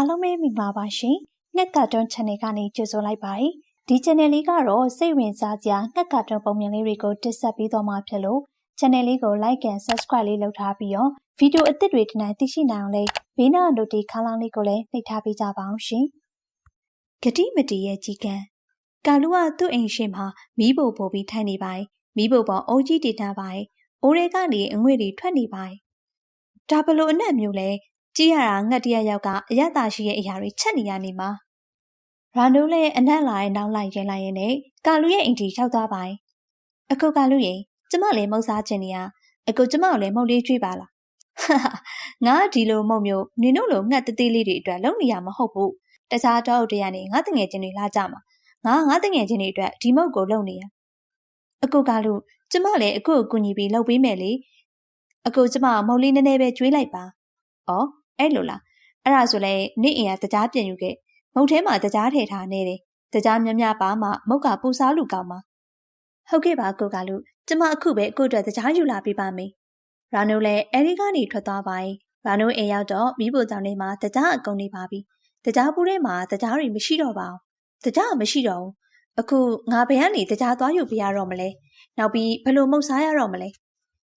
အားလုံးပဲမင်္ဂလာပါရှင်။ငှက်ကာတွန်း channel ကနေကြိုဆိုလိုက်ပါတယ်။ဒီ channel လေးကတော့စိတ်ဝင်စားစရာငှက်ကာတွန်းပုံမြင်လေးတွေကိုတင်ဆက်ပေးသွားမှာဖြစ်လို့ channel လေးကို like and subscribe လေးလုပ်ထားပြီးတော့ဗီဒီယိုအသစ်တွေဒီနေ့သိရှိနိုင်အောင်လေးဘေးနား notification ခန်းလေးကိုလည်းနှိပ်ထားပေးကြပါအောင်ရှင်။ဂတိမတီရဲ့ကြီးကံကာလူကသူ့အိမ်ရှိမှာမီးပို့ပို့ပြီးထိုင်နေပါတယ်။မီးပို့ပေါ်အုံးကြီးတည်ထားပါတယ်။အိုးတွေကနေအငွေ့တွေထွက်နေပါတယ်။ဒါဘလို့အနက်မျိုးလဲ ကြည့်ရတာငှက်တရယောက်ကအရသာရှိတဲ့အရာတွေချက်နေရနေမှာရာနိုးလည်းအနက်လာရဲ့နောက်လိုက်ရင်လိုက်ရင်နဲ့ကာလူရဲ့အိမ်တီရောက်သွားပါအကူကာလူရဲ့ကျမလည်းမုတ်စားခြင်းနေရအကူကျမကိုလည်းမုတ်လေးကျွေးပါလားဟာငါဒီလိုမုတ်မျိုးနင်တို့လိုငှက်တသေးလေးတွေအတွက်လုံနေရမဟုတ်ဘူးတခြားတော့တရနေငါတငယ်ချင်းတွေလာကြမှာငါငါတငယ်ချင်းတွေအတွက်ဒီမုတ်ကိုလုံနေရအကူကာလူကျမလည်းအကူကိုကူညီပြီးလှုပ်ပေးမယ်လေအကူကျမမုတ်လေးနည်းနည်းပဲကျွေးလိုက်ပါ။အော် အဲ့လိုလားအဲ့ဒါဆိုလဲနေ့အိမ်ကတကြားပြင်ယူခဲ့မုတ်ထဲမှာတကြားထည့်ထားနေတယ်တကြားမြမြပါမှမုတ်ကပူစားလူကောင်းမှာဟုတ်ကဲ့ပါကိုကလူကျမအခုပဲကိုအတွက်တကြားယူလာပေးပါမယ်ရာနိုလည်းအဲဒီကနေထွက်သွားပါရင်ရာနိုအိမ်ရောက်တော့မိဖို့ကြောင့်နေမှာတကြားအကုန်နေပါပြီတကြားပူးထဲမှာတကြားတွေမရှိတော့ပါဘူးတကြားမရှိတော့ဘူးအခုငါဘယ်ကနေတကြားသွားယူပြရတော့မလဲနောက်ပြီးဘယ်လိုမုတ်စားရတော့မလဲ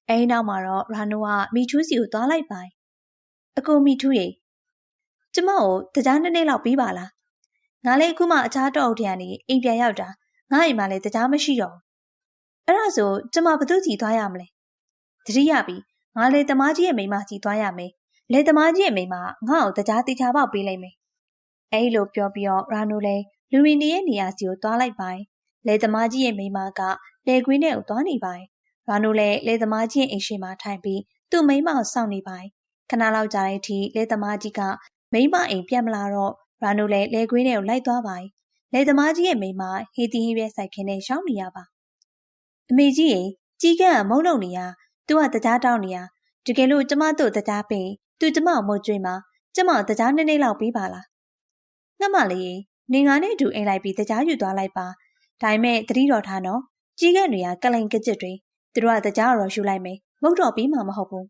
အဲဒီနောက်မှာတော့ရာနိုကမိချူးစီကိုသွားလိုက်ပါ အကိုမီထူးရေကျမကိုတကြားနှစ်နေ့လောက်ပြီးပါလားငါလည်းအခုမှအခြားတော့အုပ်ထရနေအိမ်ပြန်ရောက်တာငါအိမ်မှာလည်းတကြားမရှိတော့ဘူးအဲ့ဒါဆိုကျမဘသူကြီးသွားရမလဲတတိယပြီငါလေတမားကြီးရဲ့မိမကြီးသွားရမယ်လေတမားကြီးရဲ့မိမငါ့ကိုတကြားတေချာပေါက်ပေးလိုက်မယ်အဲ့လိုပြောပြီးတော့ရာနိုလည်းလူဝင်နေရဲ့နေရာစီကိုသွားလိုက်ပါတယ်လေသမားကြီးရဲ့မိမကလေကွင်းထဲကိုသွားနေပါတယ်။ရာနိုလည်းလေသမားကြီးရဲ့အိမ်ရှိမှာထိုင်ပြီးသူ့မိမကိုစောင့်နေပါတယ် ခဏလောက်ကြာတဲ့အထိလဲသမားကြီးကမိမအိမ်ပြန်မလာတော့ရာနိုလည်းလဲကွင်းထဲကိုလိုက်သွားပါ၏လဲသမားကြီးရဲ့မိမဟေးတီဟင်းပြဆိုင်ခင်းနဲ့ရှောင်းနေရပါအမေကြီးရေကြီးကန်းကမုံလုံနေရသူကတကြားတောင်းနေရတကယ်လို့ကျမတို့တကြားပင်သူကျမကိုမကြွေးမှာကျမတကြားနေနေလောက်ပြီးပါလားငှက်မလေးနေငါနဲ့အတူအိမ်လိုက်ပြီးတကြားယူသွားလိုက်ပါဒါပေမဲ့တတိတော်ထားနော်ကြီးကန်းတွေကကလိန်ကကြစ်တွေသူတို့ကတကြားတော့ယူလိုက်မယ်မုတ်တော့ပြီးမှမဟုတ်ဘူး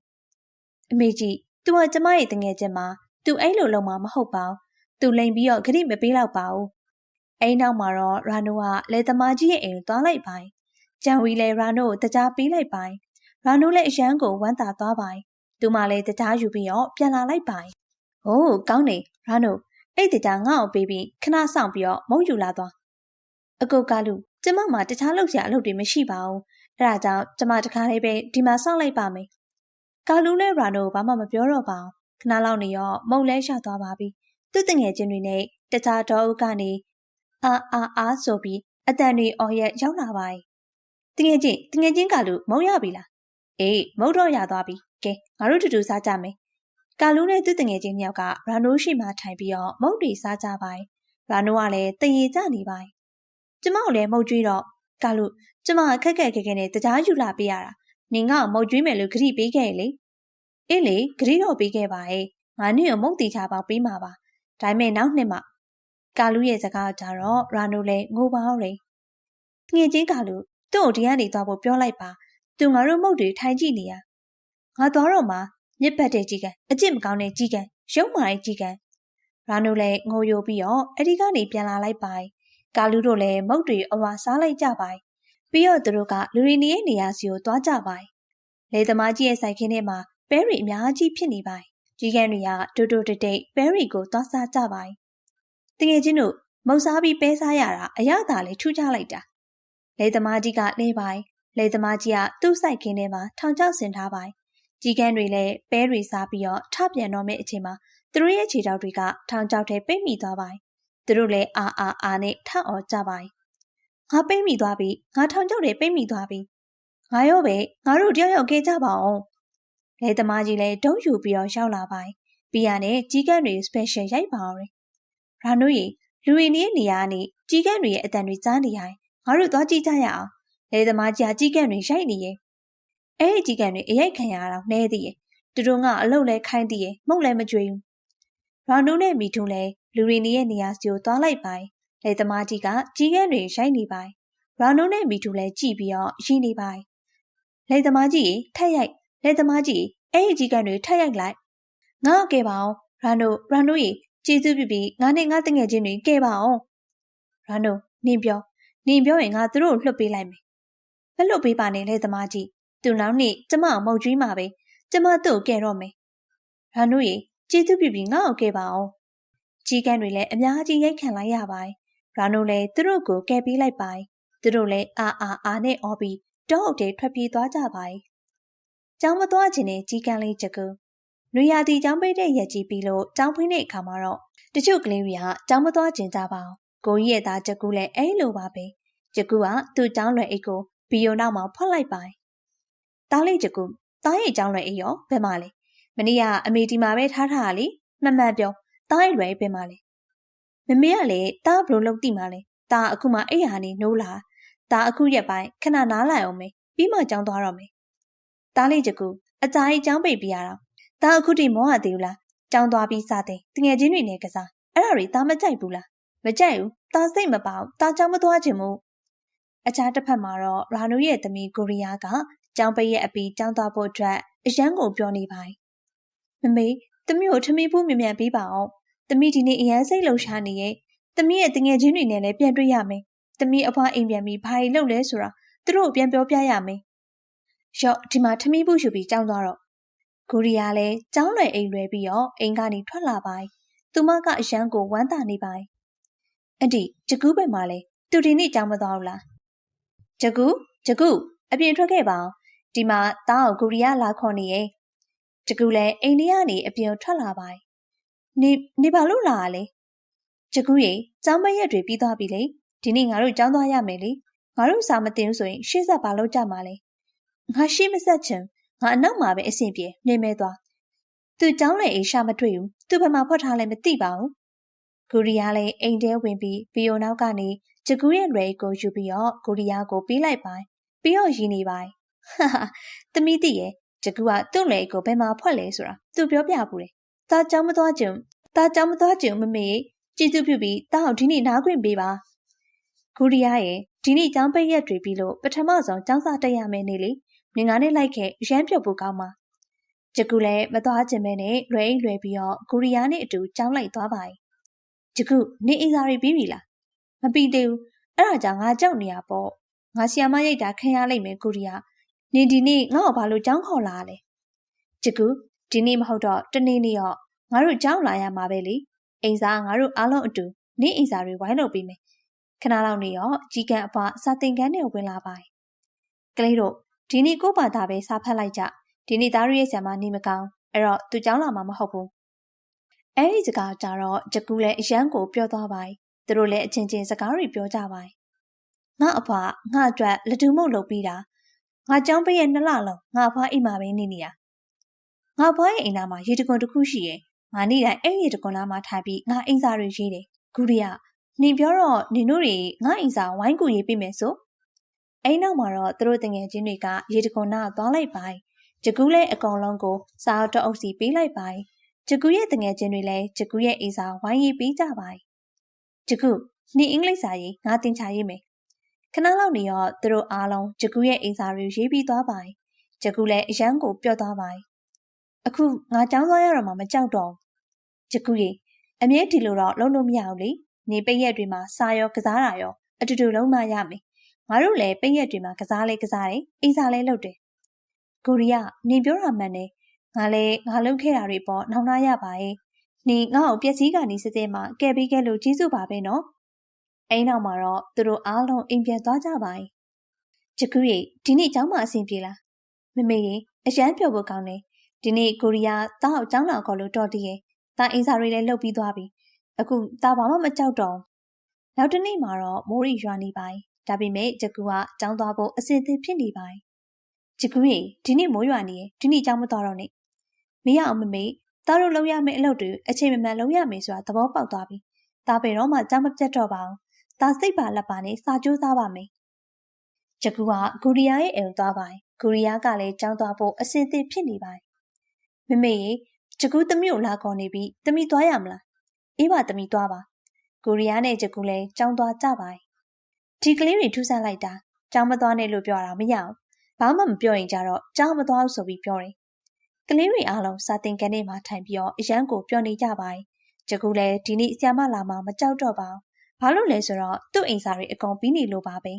အမေကြီး။ ။သူဟာကျမရဲ့တငယ်ချင်းပါ။သူအဲ့လိုလုပ်မှာမဟုတ်ပါဘူး။သူလိမ်ပြီးတော့ဂတိမပေးလောက်ပါဘူး။အဲ့နောက်မှာတော့ ရာနိုဟာလယ်သမားကြီးရဲ့အိမ်ကိုသွားလိုက်ပါတယ်။ဂျန်ဝီလည်း ရာနိုကိုတကြားပေးလိုက်ပါတယ်။ရာနိုလည်းအရမ်းကိုဝမ်းသာသွားပါတယ်။သူမလည်းတကြားယူပြီးတော့ပြန်လာလိုက်ပါတယ်။ဟိုးကောင်းတယ်ရာနို။အဲ့တကြားငါ့ကိုပေးပြီးခဏစောင့်ပြီးတော့မုန့်ယူလာသွား။အကိုကာလူကျမမှာ တခြားလုပ်စရာအလုပ်တွေမရှိပါဘူး။အဲ့ဒါကြောင့် ကျမတခါတည်းပဲ ဒီမှာစောင့်လိုက်ပါမယ် ကာလူးနဲ့ရာနိုဘာမှမပြောတော့ပါဘူးခဏလောက်နေရောမုံလဲရသွားပါပြီသူ့တငယ်ချင်းတွေနဲ့တခြားတော်အုပ်ကနေအာအာအာဆိုပြီးအတန်တွေအော်ရက်ရောက်လာပါ යි တငယ်ချင်းတငယ်ချင်းကာလူမုံရပြီလားအေးမုံတော့ရသွားပြီကဲငါတို့တူတူစားကြမယ်ကာလူးနဲ့သူ့တငယ်ချင်းမြောက်ကရာနိုရှိမှထိုင်ပြီးတော့မုံတွေစားကြပါ යි ရာနိုကလည်းတရေကြနေပါ යි ကျမကိုလည်းမုံကျွေးတော့ကာလူကျမခက်ခက်ခဲခဲနဲ့တကြားယူလာပေးရတာ နင်ငါ့ကိုမုတ်ကျွေးမယ်လို့ဂရိပေးခဲ့လေအေးလေဂရိတော့ပေးခဲ့ပါရဲ့ငါနင့်ကိုမုတ်တီချပေါက်ပေးမှာပါဒါပေမဲ့နောက်နှစ်မှကာလူရဲ့စကားကြတော့ရာနိုလည်းငိုပါအောင်လေငွေချင်းကာလူသူ့ကိုဒီကနေသွားဖို့ပြောလိုက်ပါသူငါတို့မုတ်တွေထိုင်ကြည့်နေရငါသွားတော့မှမြစ်ပတ်တဲ့ကြီးကအကျင့်မကောင်းတဲ့ကြီးကရုံမာတဲ့ကြီးကရာနိုလည်းငိုယိုပြီးတော့အဒီကနေပြန်လာလိုက်ပါကာလူတို့လည်းမုတ်တွေအဝါစားလိုက်ကြပါ ပြီးတော့သူတို့ကလူရီနီရဲ့နေရာစီကိုသွားကြပါ။လေသမားကြီးရဲ့စိုက်ခင်းထဲမှာပဲရီအများကြီးဖြစ်နေပါ။ကြီးကန်းတွေကတိုးတိုးတိတ်တိတ်ပဲရီကိုသွားစားကြပါ။တကယ်ချင်းတို့မုတ်စားပြီးပဲစားရတာအရသာလေးထူးခြားလိုက်တာ။လေသမားကြီးကလဲပါ။လေသမားကြီးကသူ့စိုက်ခင်းထဲမှာထောင်ချောက်ဆင်ထားပါ။ကြီးကန်းတွေလည်းပဲရီစားပြီးတော့ထပြန်တော့မယ့်အချိန်မှာသူတို့ရဲ့ခြေထောက်တွေကထောင်ချောက်ထဲပိတ်မိသွားပါ။သူတို့လည်းအာအာအာနဲ့ထအော်ကြပါ ငါပိတ်မိသွားပြီငါထောင်ချောက်တွေပိတ်မိသွားပြီငါရောပဲငါတို့တယောက်ယောက်ခဲ့ကြပါအောင်လဲသမားကြီးလည်းတုံးယူပြီးတော့ရောက်လာပါပြီးရနဲ့ကြီးကန်းတွေ special ရိုက်ပါအောင်ရာနိုရီလူရင်းနေနေရာကနေကြီးကန်းတွေရဲ့အတန်တွေကြားနေရင်ငါတို့သွားကြည့်ကြရအောင်လဲသမားကြီးကကြီးကန်းတွေရိုက်နေရဲ့အဲ့ဒီကြီးကန်းတွေအရိုက်ခံရတော့နှဲသေးရဲ့သူတို့ကအလုတ်လဲခိုင်းသေးရဲ့မှုတ်လဲမကြွေဘူးရာနိုနဲ့မီထုံလဲလူရင်းနေရဲ့နေရာစီကိုသွားလိုက်ပါ။ လေသမားကြီးကကြီးကန်းတွေရိုက်နေပါ။ရာနိုနဲ့မီတူလည်းကြည့်ပြီးတော့ရင်းနေပါ။လေသမားကြီးထက်ရိုက်လေသမားကြီးအဲ့ဒီကြီးကန်းတွေထက်ရိုက်လိုက်။ငါ့ကဲပါအောင်ရာနိုရာနိုကြီးကျေးဇူးပြုပြီးငါနဲ့ငါတငယ်ချင်းတွေကဲပါအောင်ရာနိုနင်ပြောနင်ပြောရင်ငါသူတို့ကိုလွှတ်ပေးလိုက်မယ်မလွှတ်ပေးပါနဲ့လေသမားကြီးသူနောက်နေ့ကျမအမုတ်ကျွေးမှာပဲကျမသူ့ကိုကဲတော့မယ်ရာနိုရေကျေးဇူးပြုပြီးငါ့ကိုကဲပါအောင်ကြီးကန်းတွေလည်းအများကြီးရိုက်ခံလိုက်ရပါတယ် ရာနိုလည်းသူတို့ကိုကဲပေးလိုက်ပါတယ်သူတို့လည်းအာအာအာနဲ့အော်ပြီးတောအုပ်ထဲထွက်ပြေးသွားကြပါတယ်။ကျောင်းမသွားခြင်းနဲ့ကြီးကန်းလေးချက်ကူနွေရာသီကျောင်းပိတ်တဲ့ရက်ကြီးပြီးလို့ကျောင်းဖွင့်တဲ့အခါမှာတော့တချို့ကလေးတွေကကျောင်းမသွားခြင်းကြပါအောင်ကိုကြီးရဲ့သားချက်ကူလည်းအဲ့လိုပါပဲချက်ကူကသူ့ကျောင်းလွယ်အိတ်ကိုဘီယိုနောက်မှာဖွက်လိုက်ပါတယ်။သားလေးချက်ကူသားရဲ့ကျောင်းလွယ်အိတ်ရောဘယ်မှာလဲမနေ့ကအမေဒီမှာပဲထားထားတာလေမှန်မှန်ပြောသားရဲ့လွယ်ဘယ်မှာလဲ မမေကလည်းတားဘလို့လုပ်တိမှလဲတားအခုမှအိယာနေနိုးလာတားအခုရက်ပိုင်းခဏနားလိုက်အောင်မေပြီးမှကြောင်းသွားတော့မေတားလေးကြကူအကြာကြီးကြောင်းပိတ်ပြရတော့တားအခုတိမောဟသေးဘူးလားကြောင်းသွားပြီးစတဲ့တငယ်ချင်းတွေနဲ့ကစားအဲ့ဒါတွေတားမကြိုက်ဘူးလားမကြိုက်ဘူးတားစိတ်မပေါက်တားကြောင်းမသွားခြင်းမို့အခြားတစ်ဖက်မှာတော့ရာနူရဲ့သမီးကိုရီးယားကကျောင်းပိတ်ရဲ့အပီကျောင်းသွားဖို့အတွက်အရန်ကိုပြောနေပါတယ်။မမေသမီးကိုထမင်းဖူးမြန်မြန်ပေးပါအောင် သမီးဒီနေ့အရန်စိတ်လှုပ်ရှားနေရဲ့သမီးရဲ့တငယ်ချင်းတွေနဲ့လည်းပြန်တွေ့ရမယ်သမီးအဖွားအိမ်ပြန်ပြီးဘာကြီးလုပ်လဲဆိုတာသူတို့ပြန်ပြောပြရမယ်။ရော့ဒီမှာထမင်းဘူးယူပြီးကြောင်းသွားတော့ကိုရီးယားလည်းကြောင်းလွယ်အိမ်လွယ်ပြီးတော့အိမ်ကနေထွက်လာပါ။သူမကအရန်ကိုဝမ်းသာနေပါ။အန်တီဂျကူးပဲမှာလဲသူဒီနေ့ကြောင်းမသွားဘူးလား။ဂျကူးဂျကူးအပြင်ထွက်ခဲ့ပါအောင်။ဒီမှာတားကိုကိုရီးယားလာခေါ်နေရဲ့။ဂျကူးလည်းအိမ်လေးကနေအပြင်ထွက်လာပါ။ နေနေပါလို့လာလဲ။ဂျကူးရေကျောင်းမရက်တွေပြီးသွားပြီလေဒီနေ့ငါတို့ကျောင်းသွားရမယ်လေငါတို့စာမတင်ဆိုရင်ရှေ့ဆက်ဘာလုပ်ကြမှာလဲငါရှေ့မဆက်ချင်ငါအနောက်မှာပဲအဆင်ပြေနေမဲသွားသူကျောင်းလေအိရှာမတွေ့ဘူးသူဘယ်မှာဖွက်ထားလဲမသိပါဘူးဂူရီယာလည်းအိမ်ထဲဝင်ပြီးဘီယိုနောက်ကနေဂျကူရဲ့လွယ်ကိုယူပြီးတော့ဂူရီယာကိုပေးလိုက်ပါပြီးတော့ရင်းနေပါဟာဟာသမီးသိရဲ့ဂျကူကသူ့လေကိုဘယ်မှာဖွက်လဲဆိုတာသူပြောပြဘူးလေ ဒါကြောင့်မသွားကြုံဒါကြောင့်မသွားကြုံမမေကြည်သူပြုပြီးတောက်ဒီနေ့နားခွင့်ပေးပါဂူရီယာရဲ့ဒီနေ့ကျောင်းပိတ်ရက်တွေပြီးလို့ပထမဆုံးကျောင်းစာတက်ရမယ်နေလေမင်္ဂလာနဲ့လိုက်ခဲ့ရမ်းပြုတ်ဖို့ကောင်းပါဂျကူလည်းမသွားခြင်းပဲနဲ့လွယ်အိတ်လွယ်ပြီးတော့ဂူရီယာနဲ့အတူကျောင်းလိုက်သွားပါဂျကူနေအင်စာတွေပြီးပြီလားမပြီးသေးဘူးအဲ့ဒါကြောင့်ငါကြောက်နေရပေါ့ငါဆီယာမရိတ်တာခံရလိမ့်မယ်ဂူရီယာနင်ဒီနေ့ငါ့ကိုဘာလို့ကျောင်းခေါ်လာလဲဂျကူ ဒီနေ့မဟုတ်တော့တနေ့နေ့တော့ငါတို့ကျောင်းလာရမှာပဲလေအိမ်စာငါတို့အားလုံးအတူနေအိမ်စာတွေဝိုင်းလုပ်ပေးမယ်ခဏလောက်နေရောကြီးကန်းအဖွားစာသင်ခန်းထဲဝင်လာပါတယ်။ကလေးတို့ဒီနေ့ကိုပါတာပဲစာဖတ်လိုက်ကြ။ဒီနေ့သားရရဲ့ဆံမနေမကောင်းအဲ့တော့သူကြောင်းလာမှာမဟုတ်ဘူး။အဲ့ဒီစကားကြတော့ဂျကူလည်းအရန်ကိုပြောသွားပါတယ်။သူတို့လည်းအချင်းချင်းစကားတွေပြောကြပါတယ်။ငါအဖွားငါအတွက်လက်တူမုတ်လုပ်ပြီးတာငါကြောင်းပရဲ့နှစ်လလုံးငါအဖွားအိမ်မှာပဲနေနေရ။ ငါဖွားရဲ့အိမ်သားမှာရေတကွန်တစ်ခုရှိရဲ့။ငါနေ့တိုင်းအဲ့ရေတကွန်သားမှာထိုင်ပြီးငါအိမ်စာတွေရေးတယ်။ဂူရီယာနင်ပြောတော့နင်တို့တွေငါအိမ်စာဝိုင်းကူရေးပေးမယ်ဆိုအဲ့နောက်မှာတော့သူတို့တငယ်ချင်းတွေကရေတခွန်နာသွားလိုက်ပါဂျကူးလည်းအကောင်လုံးကိုစာအုပ်တော့အုပ်စီပေးလိုက်ပါဂျကူးရဲ့တငယ်ချင်းတွေလည်းဂျကူးရဲ့အိမ်စာဝိုင်းရေးပေးကြပါဂျကူးနင်အင်္ဂလိပ်စာရေးငါသင်ချရေးမယ်ခဏလောက်နေတော့သူတို့အားလုံးဂျကူးရဲ့အိမ်စာတွေရေးပြီးသွားပါဂျကူးလည်းအရန်ကိုပြော့သွားပါ အခုငါကြောင်းသွားရတော့မှမကြောက်တော့ဂျကူးရေအမြဲဒီလိုတော့လုံးလို့မရဘူးလေနေပိတ်ရက်တွေမှာစာရောကစားတာရောအတူတူလုံးမရမယ်ငါတို့လည်းပိတ်ရက်တွေမှာကစားလဲကစားတယ်အိစာလဲလုပ်တယ်ကိုရီးယားနေပြောတာမှန်တယ်ငါလည်းငါလုပ်ခဲ့တာတွေပေါ့နှောင်းနှားရပါရဲ့နေငါ့ကိုပျက်စီးကနေစတဲ့မှာကဲပြီးခဲ့လို့ကျေးဇူးပါပဲနော်အိမ်နောက်မှာတော့သူတို့အားလုံးအိမ်ပြန်သွားကြပါရဲ့ချကူရီဒီနေ့ကျောင်းမှာအဆင်ပြေလားမမေရေအရန်ပြောဖို့ကောင်းတယ် ဒီနေ့ကိုရီးယားတောက်ကျောင်းလာခေါ်လို့တော်တည်ရဲ့တာအင်စာတွေလည်းလုပ်ပြီးသွားပြီအခုဒါဘာမှမကြောက်တော့နောက်တနေ့မှာတော့မိုးရီရွာနေပိုင်းဒါပေမဲ့ဂျကူကကြောင်းသွားဖို့အစီအစဉ်ဖြစ်နေပိုင်းဂျကူရေဒီနေ့မိုးရွာနေရဒီနေ့ကြောင်းမသွားတော့နဲ့မရအောင်မမေသားတို့လုံးရမယ့်အလုပ်တွေအချိန်မမှန်လုံးရမယ်ဆိုတာသဘောပေါက်သွားပြီဒါပေတော့မှကြောင်းမပြတ်တော့ပါဘူးဒါစိတ်ပါလက်ပါနဲ့စာကြိုးစားပါမယ်ဂျကူကဂူရီယာရဲ့အိမ်သွားပိုင်းဂူရီယာကလည်းကြောင်းသွားဖို့အစဉ်အသင့်ဖြစ်နေပိုင်း မမေရေဂျကူသမီးကိုလာခေါ်နေပြီးသမီးသွားရမလားအေးပါသမီးသွားပါကိုရီးယားနဲ့ဂျကူလည်းကြောင်းသွားကြပါဒီကလေးတွေထူးဆန်းလိုက်တာကြောင်းမသွားနဲ့လို့ပြောတာမရအောင်ဘာမှမပြောရင်ကြတော့ကြောင်းမသွားဆိုပြီးပြောတယ်ကလေးတွေအားလုံးစာသင်ခန်းထဲမှာထိုင်ပြီးတော့အရန်ကိုပြောနေကြပါကြကူလည်းဒီနေ့ဆီယမလာမှမကြောက်တော့ပါဘာလို့လဲဆိုတော့သူ့အိမ်စာတွေအကုန်ပြီးနေလို့ပါပဲ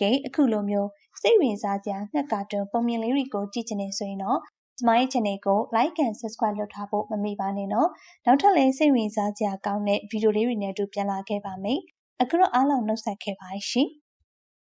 ကဲအခုလိုမျိုးစိတ်ဝင်စားကြငှက်ကာတွန်းပုံမြင်လေးတွေကိုကြည့်ချင်နေဆိုရင်တော့ ကျမရဲ့ channel ကို like and subscribe လုပ်ထားဖို့မမေ့ပါနဲ့နော်နောက်ထပ်လည်းစိတ်ဝင်စားကြကောင်းတဲ့ဗီဒီယိုလေးတွေနဲ့အတူပြန်လာခဲ့ပါမယ်အခုတော့အားလုံးနှုတ်ဆက်ခဲ့ပါရှင်